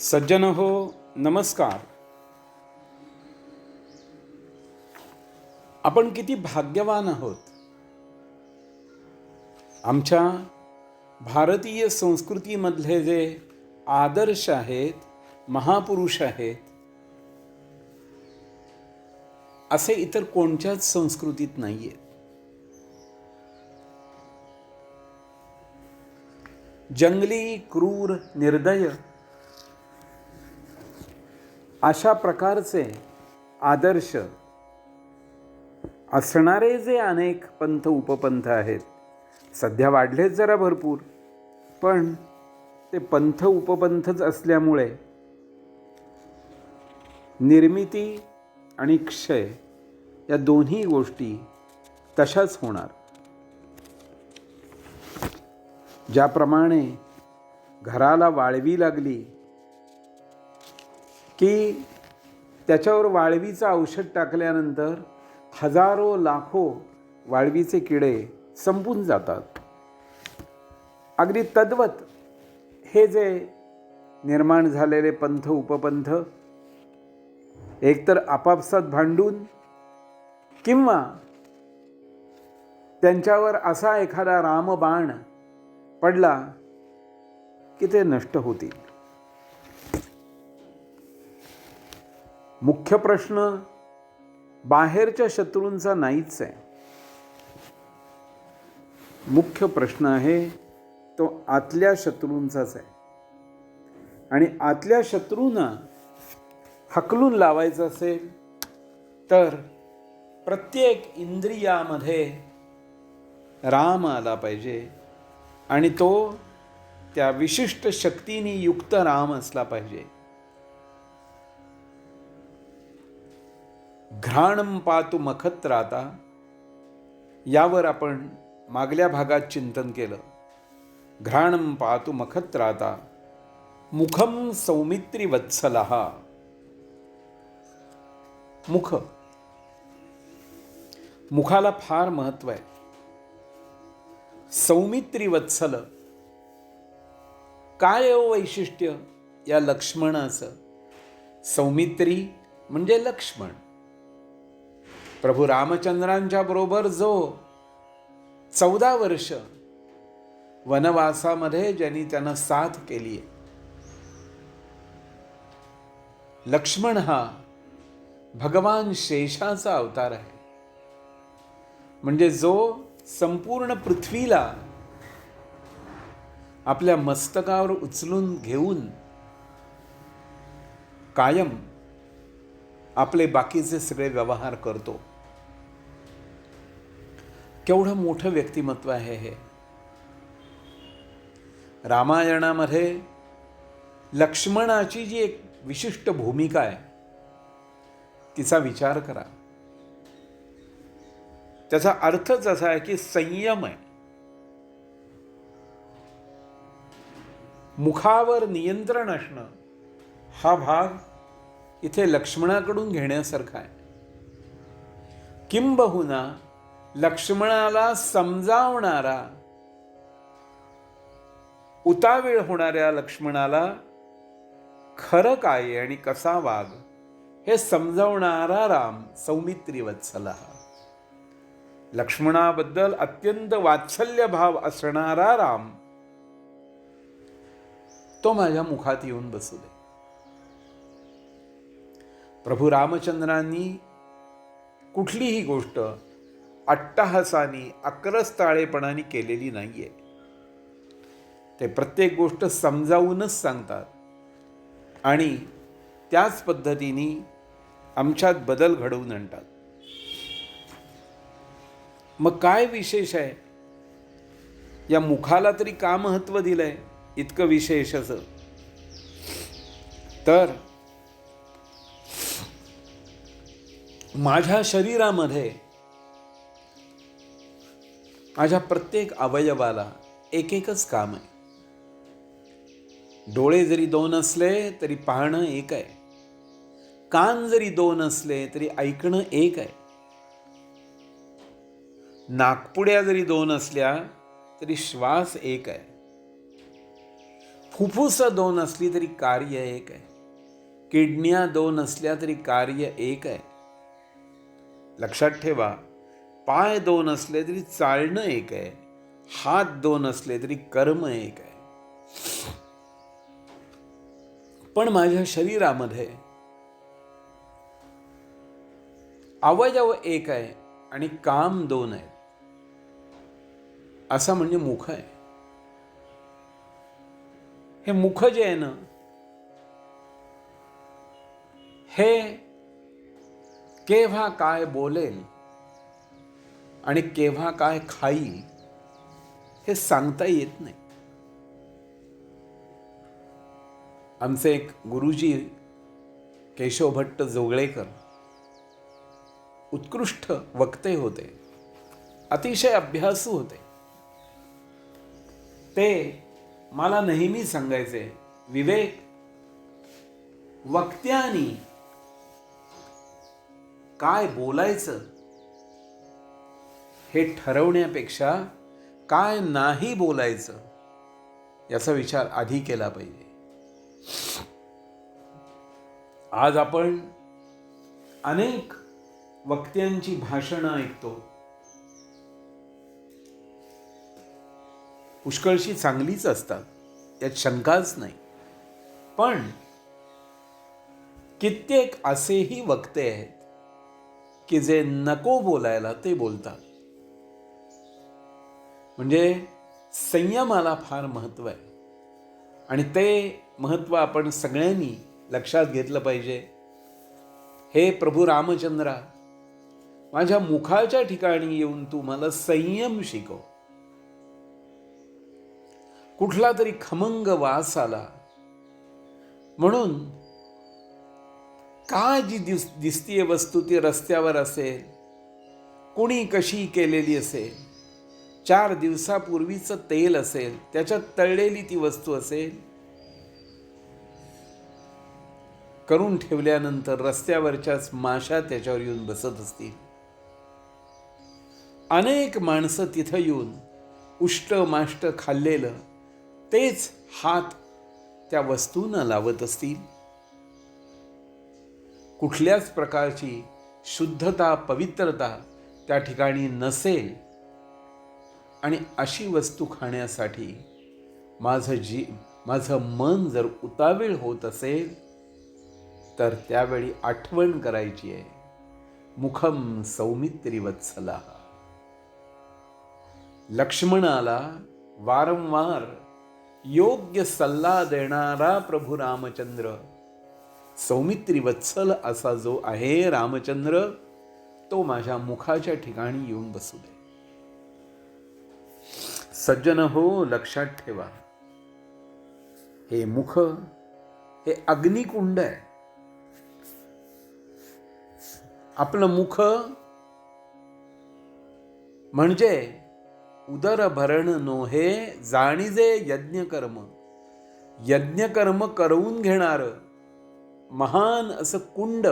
सज्जन हो नमस्कार. आपण किती भाग्यवान आहोत? आमच्या भारतीय संस्कृतीमधले जे आदर्श आहेत महापुरुष आहेत असे इतर कोणत्याच संस्कृतीत नाही आहेत जंगली क्रूर निर्दय अशा प्रकारचे आदर्श असणारे जे अनेक पंथ उपपंथ आहेत सध्या वाढलेच जरा भरपूर पण ते पंथ उपपंथच असल्यामुळे निर्मिती आणि क्षय या दोन्ही गोष्टी तशाच होणार. ज्याप्रमाणे घराला वाळवी लागली की त्याच्यावर वाळवीचं औषध टाकल्यानंतर हजारो लाखो वाळवीचे किडे संपून जातात. अगदी तद्वत हे जे निर्माण झालेले पंथ उपपंथ एकतर आपापसात भांडून किंवा त्यांच्यावर असा एखादा रामबाण पडला की ते नष्ट होतील. मुख्य प्रश्न बाहेरच्या शत्रूंचा नाहीच आहे. मुख्य प्रश्न आहे तो आतल्या शत्रूंचाच आहे. आणि आतल्या शत्रूंना हकलून लावायचं असेल तर प्रत्येक इंद्रियामध्ये राम आला पाहिजे आणि तो त्या विशिष्ट शक्तीने युक्त राम असला पाहिजे. घ्राणम पातु मखत्राता यावर आपण मागल्या भागात चिंतन केलं. घ्राणम पातु मखत्राता मुखम सौमित्री वत्सलहा मुख. मुखाला फार महत्त्व आहे. सौमित्री वत्सल. काय हो वैशिष्ट्य? या लक्ष्मणाचं. सौमित्री म्हणजे लक्ष्मण. प्रभू रामचंद्रांच्या बरोबर जो चौदा वर्ष वनवासामध्ये ज्यांनी त्यांना साथ केली आहे. लक्ष्मण हा भगवान शेषाचा अवतार आहे. म्हणजे जो संपूर्ण पृथ्वीला आपल्या मस्तकावर उचलून घेऊन कायम आपले बाकीचे सगळे व्यवहार करतो. केवढं मोठं व्यक्तिमत्व आहे हे? रामायणामध्ये लक्ष्मणाची जी एक विशिष्ट भूमिका आहे तिचा विचार करा. त्याचा अर्थच असा आहे की संयम आहे. मुखावर नियंत्रण असणं हा भाग इथे लक्ष्मणाकडून घेण्यासारखा आहे. किंबहुना लक्ष्मणाला समजावणारा उतावीळ होणाऱ्या लक्ष्मणाला खरं काय आणि कसा वाघ हे समजावणारा राम सौमित्री वत्सला. लक्ष्मणाबद्दल अत्यंत वात्सल्य भाव असणारा राम तो माझ्या मुखात येऊन बसू दे. प्रभू रामचंद्रांनी कुठलीही गोष्ट अट्टहासानी अक्रस्ताळेपणाने केलेली नाही आहे ते प्रत्येक गोष्ट समजावूनच सांगतात. आणि त्याच पद्धतीने आमच्यात बदल घडवून आणतात. मग काय विशेष आहे? या मुखाला तरी का महत्त्व दिलं आहे इतकं विशेष असं तर माझ्या शरीरामध्ये माझ्या प्रत्येक अवयवाला एक एकच काम आहे. डोळे जरी दोन असले तरी पाहणं एक आहे. कान जरी दोन असले तरी ऐकणं एक आहे. नागपुड्या जरी दोन असल्या तरी श्वास एक आहे. फुफ्फुसं दोन असली तरी कार्य एक आहे. किडन्या दोन असल्या तरी कार्य एक आहे. लक्षात ठेवा पाय दोन असले तरी चालणं एक आहे. हात दोन असले तरी कर्म एक आहे. पण माझ्या शरीरामध्ये अवयव एक आहे आणि काम दोन आहे. असं म्हणजे मुख आहे. हे मुख जे आहे ना हे केव्हा काय बोलेल आणि केव्हा काय खाईल हे सांगता येत नाही. आमचे एक गुरुजी केशव भट्ट जोगळेकर उत्कृष्ट वक्ते होते अतिशय अभ्यासू होते. ते मला नेहमी सांगायचे विवेक वक्त्यानी काय बोलायचं हे ठरवण्यापेक्षा काय नाही बोलायचं याचा विचार आधी केला पाहिजे. आज आपण अनेक वक्त्यांची भाषणं ऐकतो. पुष्कळशी चांगलीच असतात यात शंकाच नाही. पण कित्येक असेही वक्ते आहेत की जे नको बोलायला ते बोलतात. म्हणजे संयमाला फार महत्त्व आहे. आणि ते महत्त्व आपण सगळ्यांनी लक्षात घेतलं पाहिजे. हे प्रभू रामचंद्रा माझ्या मुखाच्या ठिकाणी येऊन तू मला संयम शिकव. कुठला तरी खमंग वास आला. म्हणून का जी दिस दिसतीय वस्तू ती रस्त्यावर असेल कुणी कशी केलेली असेल चार दिवसापूर्वीचं तेल असेल त्याच्यात तळलेली ती वस्तू असेल करून ठेवल्यानंतर रस्त्यावरच्याच माशा त्याच्यावर येऊन बसत असतील. अनेक माणसं तिथं येऊन उष्ट माष्ट खाल्लेलं तेच हात त्या वस्तूंना लावत असतील. कुठल्याच प्रकारची शुद्धता पवित्रता त्या ठिकाणी नसेल आणि अशी वस्तू खाण्यासाठी माझं जी माझं मन जर उतावीळ होत असेल तर त्यावेळी आठवण करायची आहे. मुखम सौमित्री वत्सला. लक्ष्मणाला वारंवार योग्य सल्ला देणारा प्रभू रामचंद्र. सौमित्री वत्सल असा जो आहे रामचंद्र तो माझ्या मुखाच्या ठिकाणी येऊन बसू दे. सज्जन हो लक्षात ठेवा. हे मुख हे अग्निकुंड आहे. आपलं मुख म्हणजे उदर भरण नोहे जाणीजे यज्ञकर्म. यज्ञकर्म करवून घेणार महान असं कुंड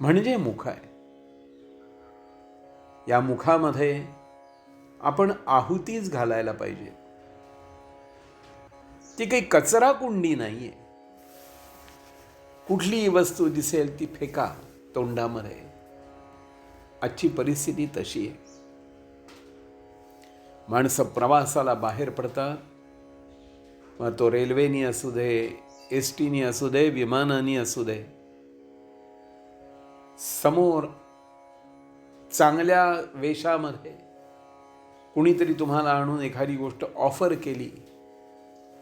म्हणजे मुख आहे. या मुखामध्ये आपण आहुतीच घालायला पाहिजे. ती काही कचरा कुंडी नाहीये. कुठलीही वस्तू दिसेल ती फेका तोंडामध्ये आजची परिस्थिती तशी आहे. माणसं प्रवासाला बाहेर पडतात. मग तो रेल्वेनी असू दे एस टीनी असू दे विमानानी असू दे. समोर चांगल्या वेशामध्ये कुणीतरी तुम्हाला आणून एखादी गोष्ट ऑफर केली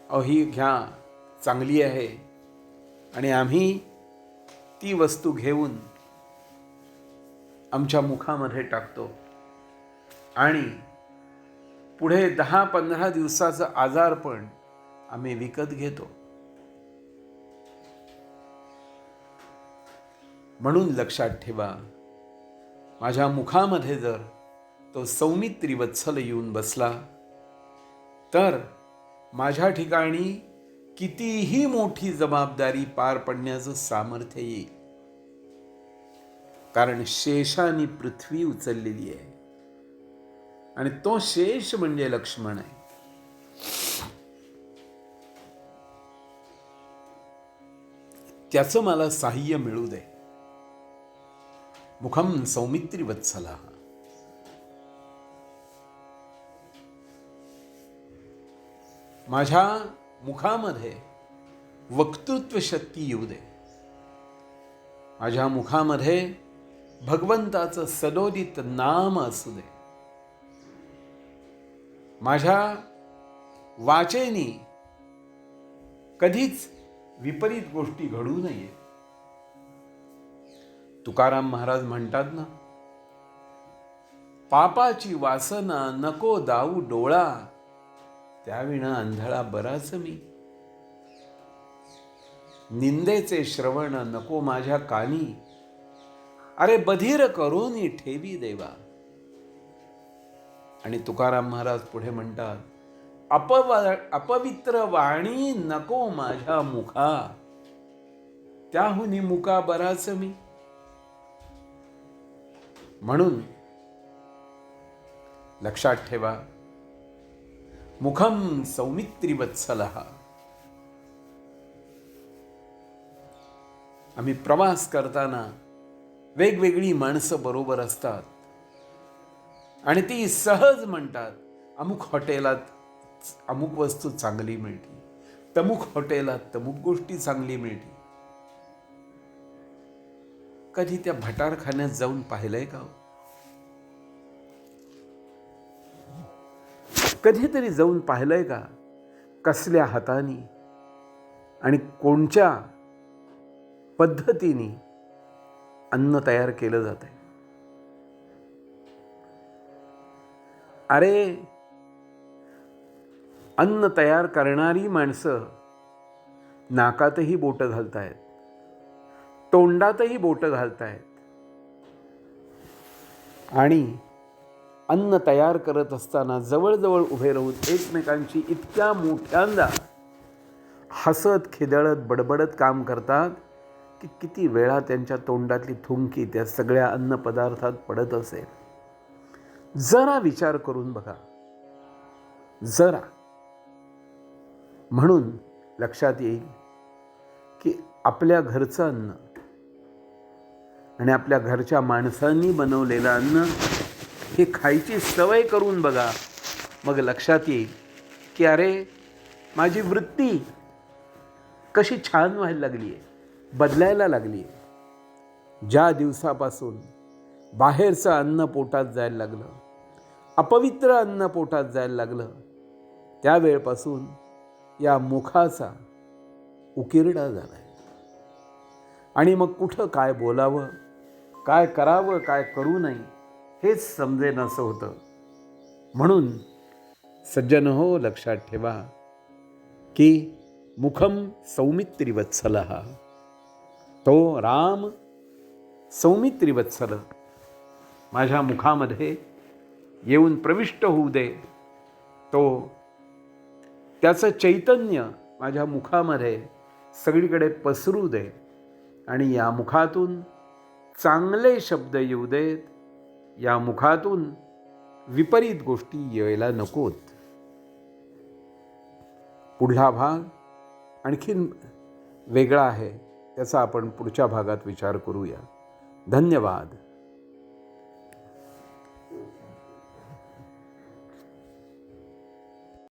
अहो ही घ्या चांगली आहे. आणि आम्ही ती वस्तू घेऊन आमच्या मुखामध्ये टाकतो. आणि पुढे दहा पंधरा दिवसाचं आजारपण आम्ही विकत घेतो. म्हणून लक्षात ठेवा माझ्या मुखामध्ये जर तो सौमित्री वत्सल येऊन बसला. तर माझ्या ठिकाणी कितीही मोठी जबाबदारी पार पडण्याचं सामर्थ्य येईल. कारण शेषाने पृथ्वी उचललेली आहे. आणि तो शेष म्हणजे लक्ष्मण आहे. त्याचं मला साह्य मिळू दे. मुखम सौमित्री वत्सला. माझ्या मुखामध्ये वक्तृत्व शक्ती येऊ दे. माझ्या मुखामध्ये भगवंताचं सदोदित नाम असू दे. माझ्या वाचेनी कधीच विपरीत गोष्टी घडू नये. तुकाराम महाराज म्हणतात ना पापाची वासना नको दाऊ डोळा त्याविणा अंधळा बराच मी. निंदेचे श्रवण नको माझ्या कानी. अरे बधीर करून ठेवी देवा. आणि तुकाराम महाराज पुढे म्हणतात अपव अपवित्र वाणी नको माझ्या मुखा. त्याहुनी मुका बराच मी. म्हणून लक्षात ठेवा मुखम सौमित्री वत्सलहा आम्ही प्रवास करताना वेगवेगळी माणसं बरोबर असतात आणि ती सहज म्हणतात अमुक हॉटेलात अमुक वस्तू चांगली मिळते तमुक हॉटेलात तमुक गोष्टी चांगली मिळते. कधी त्या भटारखान्यात जाऊन पाहिलंय का हो? कधीतरी जाऊन पाहिलंय का? कसल्या हाताने? आणि कोणत्या पद्धतीने अन्न तयार केलं जात आहे अरे अन्न तयार करणारी माणसं नाकातही बोटं घालतायत तोंडातही बोटं घालतायत आणि अन्न तयार करत असताना जवळजवळ उभे राहून एकमेकांची इतक्या मोठ्यांदा हसत खिदळत बडबडत काम करतात की किती वेळा त्यांच्या तोंडातली थुंकी त्या सगळ्या अन्नपदार्थात पडत असेल. जरा विचार करून बघा. जरा. म्हणून लक्षात येईल की आपल्या घरचं अन्न आणि आपल्या घरच्या माणसांनी बनवलेलं अन्न हे खायची सवय करून बघा. मग लक्षात येईल की अरे माझी वृत्ती कशी छान व्हायला लागली आहे बदलायला लागली आहे. ज्या दिवसापासून बाहेरचं अन्न पोटात जायला लागलं अपवित्र अन्न पोटात जायला लागलं त्यावेळपासून या मुखाचा उकिरडा झाला आहे आणि मग कुठं काय बोलावं काय करावं काय करू नये हेच समजेन असं होतं. म्हणून सज्जन हो लक्षात ठेवा की मुखम सौमित्रिवत्सल. हा तो राम सौमित्रिवत्सल. माझ्या मुखामध्ये येऊन प्रविष्ट होऊ दे. तो त्याचं चैतन्य माझ्या मुखामध्ये सगळीकडे पसरू दे आणि या मुखातून चांगले शब्द येऊ देत या मुखातून विपरीत गोष्टी यायला नकोत. पुढला भाग आणखीन वेगळा आहे त्याचा आपण पुढच्या भागात विचार करूया. धन्यवाद.